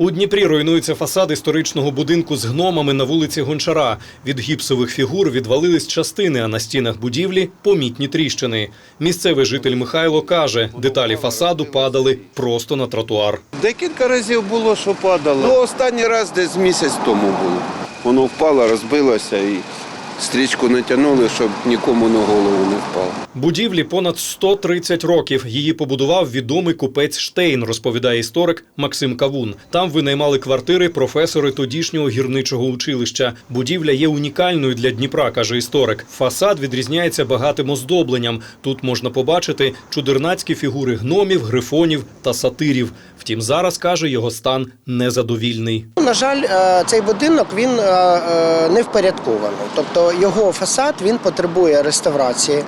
У Дніпрі руйнується фасад історичного будинку з гномами на вулиці Гончара. Від гіпсових фігур відвалились частини, а на стінах будівлі помітні тріщини. Місцевий житель Михайло каже, деталі фасаду падали просто на тротуар. Декілька разів було, що падало. Ну, останній раз десь місяць тому було. Воно впало, розбилося і стрічку натягнули, щоб нікому на голову не впало. Будівлі понад 130 років. Її побудував відомий купець Штейн, розповідає історик Максим Кавун. Там винаймали квартири професори тодішнього гірничого училища. Будівля є унікальною для Дніпра, каже історик. Фасад відрізняється багатим оздобленням. Тут можна побачити чудернацькі фігури гномів, грифонів та сатирів. Втім, зараз каже, його стан незадовільний. На жаль, е, цей будинок він е, е, не впорядкований. Тобто його фасад він потребує реставрації.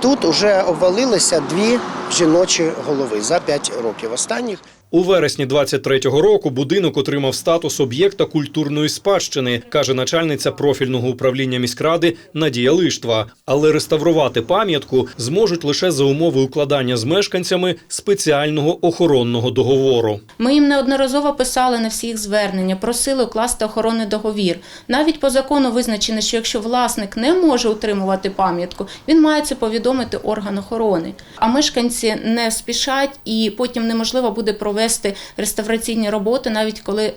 Тут вже обвалилися дві жіночі голови за 5 років останніх. У вересні 23-го року будинок отримав статус об'єкта культурної спадщини, каже начальниця профільного управління міськради Надія Лиштва. Але реставрувати пам'ятку зможуть лише за умови укладання з мешканцями спеціального охоронного договору. Ми їм неодноразово писали на всіх звернення, просили укласти охоронний договір. Навіть по закону визначено, що якщо власник не може утримувати пам'ятку, він має це повідомити орган охорони. А мешканці не спішать і потім неможливо буде провести реставраційні роботи, навіть коли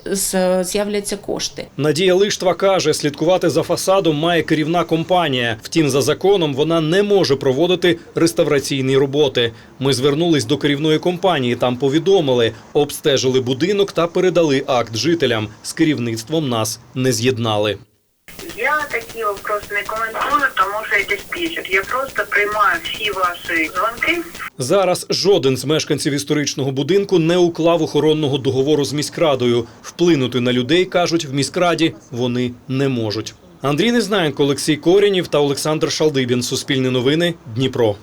з'являться кошти. Надія Лиштва каже, слідкувати за фасадом має керівна компанія. Втім, за законом вона не може проводити реставраційні роботи. Ми звернулись до керівної компанії. Там повідомили, обстежили будинок та передали акт жителям. З керівництвом нас не з'єднали. Я такі вопроси не коментую, тому що я диспетчер. Я просто приймаю всі ваші дзвонки. Зараз жоден з мешканців історичного будинку не уклав охоронного договору з міськрадою. Вплинути на людей кажуть в міськраді вони не можуть. Андрій Незнаєнко, Олексій Корінів та Олександр Шалдибін. Суспільне новини. Дніпро.